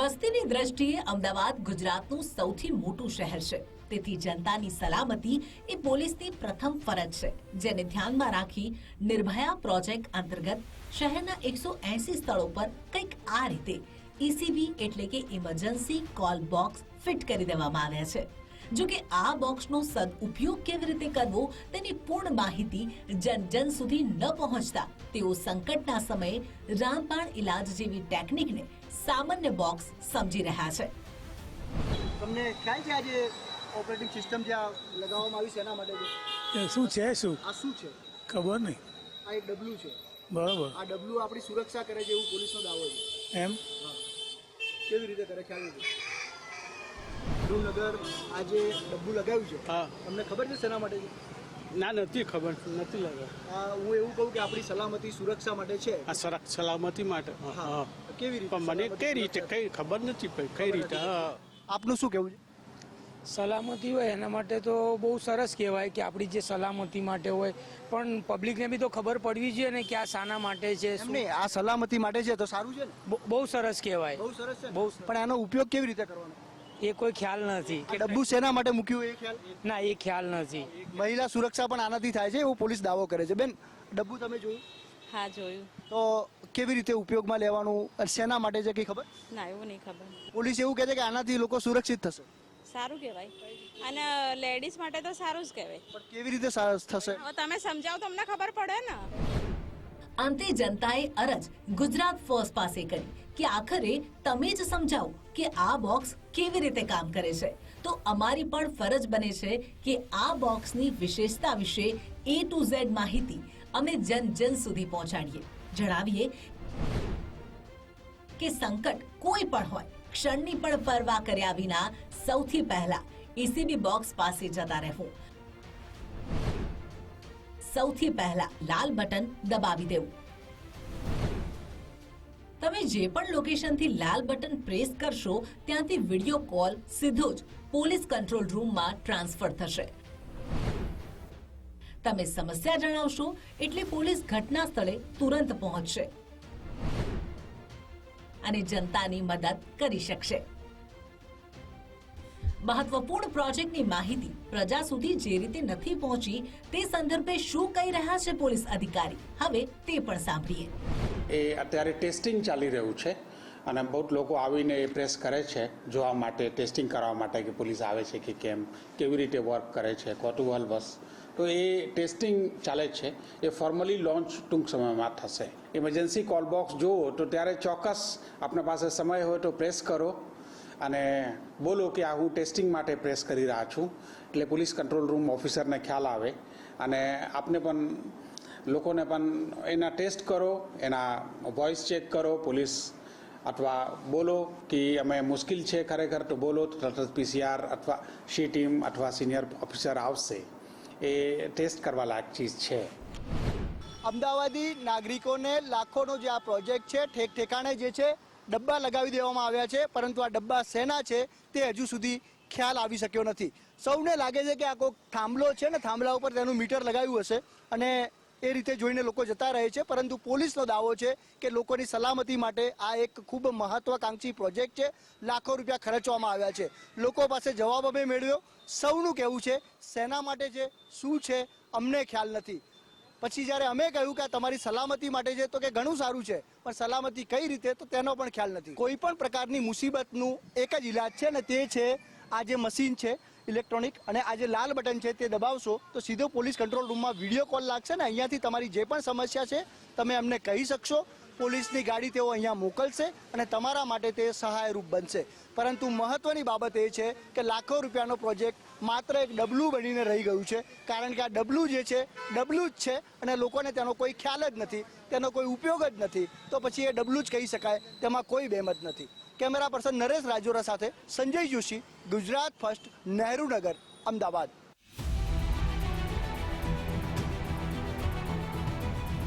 વસ્તીની દ્રષ્ટિએ અમદાવાદ ગુજરાતનું સૌથી મોટું શહેર છે. તેથી જનતાની સલામતી એ પોલીસની પ્રથમ ફરજ છે, જેને ધ્યાનમાં રાખી નિર્ભયા પ્રોજેક્ટ અંતર્ગત શહેરના એકસો એસી સ્થળો પર કંઈક આ રીતે ઈસીબી એટલે કે ઇમરજન્સી કોલ બોક્સ ફિટ કરી દેવામાં આવ્યા છે. જો કે આ બોક્સનો સદઉપયોગ કેવી રીતે કરવો તેની પૂર્ણ માહિતી જન જન સુધી ન પહોંચતા તેઓ સંકટના સમયે રામબાણ ઇલાજ જેવી ટેકનિકને સામાન્ય બોક્સ સમજી રહ્યા છે. તમને ખ્યાલ છે આજે ઓપરેટિંગ સિસ્ટમ જે લગાવવામાં આવી છે એના માટે છે શું છે શું? આ શું છે? ખબર નહીં. આ એક ડબલું છે. બરાબર. આ ડબલું આપણી સુરક્ષા કરે છે એવું પોલીસનો દાવો છે. એમ? કેવી રીતે કરે? ખ્યાલ નથી નગર આ જે ડબ્બું લગાવ્યું છે. હા. તમને ખબર છે શેના માટે ના નથી ખબર. નથી લાગે આ હું એવું કહું કે આપણી સલામતી સુરક્ષા માટે છે. આ સલામતી માટે. હા, હા. હા તો કેવી રીતે પણ મને કઈ રીતે કઈ ખબર નથી પડી કઈ રીતે હા. આપનું શું કેવું છે? સલામતી હોય એના માટે તો બહુ સરસ કહેવાય કે આપણી જે સલામતી માટે હોય. પણ પબ્લિકને બી તો ખબર પડવી જોઈએ ને કે આ શાના માટે છે શું નહીં આ સલામતી માટે છે તો સારું છે ને? બહુ- બહુ સરસ કહેવાય. બહુ સરસ છે બહુ પણ આનો ઉપયોગ કેવી રીતે કરવાનો? એ કોઈ ખ્યાલ નથી. કે ડબ્બુ શેના માટે મૂક્યું એ ખ્યાલ? ના એ ખ્યાલ નથી. મહિલા સુરક્ષા પણ આનાથી થાય છે એવું પોલીસ દાવો કરે છે. બેન ડબ્બુ તમે જોયું? હા જોયું. તો કેવી રીતે ઉપયોગમાં લેવાનું શેના માટે છે કઈ ખબર? ના એવું નહીં ખબર. પોલીસ એવું કહે છે કે આનાથી લોકો સુરક્ષિત થશે. સારું કહેવાય. અને લેડીઝ માટે તો સારું જ કહેવાય. પણ કેવી રીતે સા- થશે? હવે તમે સમજાવો તો અમને ખબર પડે ને. અંતે જનતાએ અરજ ગુજરાત ફર્સ્ટ પાસે કરી કે આખરે તમે જ સમજાવો કે આ બોક્સ કેવી રીતે કામ કરે છે. તો અમારી પણ ફરજ બને છે કે આ બોક્સની વિશેષતા વિશે એ ટુ ઝેડ માહિતી અમે જન જન સુધી પહોંચાડીએ. જણાવીએ કે સંકટ કોઈ પણ હોય, ક્ષણની પણ પરવા કર્યા વિના સૌથી પહેલા ઈસીબી બોક્સ પાસે જતા રહેવું. સૌથી પહેલા લાલ બટન દબાવી દેવું. તમે જે પણ લોકેશનથી લાલ બટન પ્રેસ કરશો, ત્યાંથી વિડિયો કોલ સીધો જ પોલીસ કંટ્રોલ રૂમમાં ટ્રાન્સફર થશે. તમે સમસ્યા જણાવશો એટલે પોલીસ ઘટના સ્થળે તુરંત પહોંચશે અને જનતાની મદદ કરી શકશે. મહત્વપૂર્ણ પ્રોજેક્ટની માહિતી પ્રજા સુધી જે રીતે નથી પહોંચી તે સંદર્ભે શું કહી રહ્યા છે પોલીસ અધિકારી? હવે તે પણ સાંભળીએ. એ અત્યારે ટેસ્ટિંગ ચાલી રહ્યું છે અને બહુ લોકો આવીને એ પ્રેસ કરે છે, જોવા માટે, ટેસ્ટિંગ કરવા માટે કે પોલીસ આવે છે કે કેમ, કેવી રીતે વર્ક કરે છે કોતુહલ બસ. તો એ ટેસ્ટિંગ ચાલે છે. એ ફોર્મલી લોન્ચ ટૂંક સમયમાં થશે. ઇમરજન્સી કોલ બોક્સ જુઓ તો ત્યારે ચોક્કસ આપણા પાસે સમય હોય તો પ્રેસ કરો. અને બોલો કે આ હું ટેસ્ટિંગ માટે પ્રેસ કરી રહ્યા છું. એટલે પોલીસ કંટ્રોલ રૂમ ઓફિસરને ખ્યાલ આવે. અને આપને પણ, લોકોને પણ એના ટેસ્ટ કરો, એના વોઇસ ચેક કરો, પોલીસ અથવા બોલો કે અમે મુશ્કેલ છે ખરેખર તો બોલો તરત પીસીઆર અથવા સી ટીમ અથવા સિનિયર ઓફિસર આવશે. એ ટેસ્ટ કરવા લાયક ચીજ છે. અમદાવાદી નાગરિકોને લાખોનો જે આ પ્રોજેક્ટ છે, ઠેક ઠેકાણે જે છે ડબ્બા લગાવી દેવામાં આવ્યા છે, પરંતુ આ ડબ્બા શેના છે તે હજુ સુધી ખ્યાલ આવી શક્યો નથી. સૌને લાગે છે કે આ કોઈક થાંભલો છે ને થાંભલા ઉપર તેનું મીટર લગાવ્યું હશે અને એ રીતે જોઈને લોકો જતા રહે છે, પરંતુ પોલીસનો દાવો છે કે લોકોની સલામતી માટે આ એક ખૂબ મહત્વાકાંક્ષી પ્રોજેક્ટ છે. લાખો રૂપિયા ખર્ચવામાં આવ્યા છે. લોકો પાસે જવાબ અમે મેળવ્યો. સૌનું કહેવું છે, શેના માટે છે, શું છે, અમને ખ્યાલ નથી. પછી જ્યારે અમે કહ્યું કે તમારી સલામતી માટે છે, તો કે ઘણું સારું છે, પણ સલામતી કઈ રીતે, તો તેનો પણ ખ્યાલ નથી. કોઈ પણ પ્રકારની મુસીબતનું એક જ ઈલાજ છે ને તે છે, આ જે મશીન છે, ઇલેક્ટ્રોનિક, અને આ જે લાલ બટન છે તે દબાવશો, તો સીધો પોલીસ કંટ્રોલ રૂમમાં વીડિયો કોલ લાગશે ને અહીંયાથી તમારી જે પણ સમસ્યા છે, તમે અમને કહી શકશો. પોલીસની ગાડી તેઓ અહીંયા મોકલશે અને તમારા માટે તે સહાયરૂપ બનશે. પરંતુ મહત્વની બાબત એ છે કે લાખો રૂપિયાનો પ્રોજેક્ટ માત્ર એક ડબલું બનીને રહી ગયું છે. કારણ કે આ ડબલું જે છે ડબલું જ છે અને લોકોને તેનો કોઈ ખ્યાલ જ નથી, તેનો કોઈ ઉપયોગ જ નથી. તો પછી એ ડબલું જ કહી શકાય, તેમાં કોઈ બેમત નથી. કેમેરા પર્સન નરેશ રાજોરા સાથે સંજય જોશી, ગુજરાત ફર્સ્ટ, નહેરુનગર, અમદાવાદ.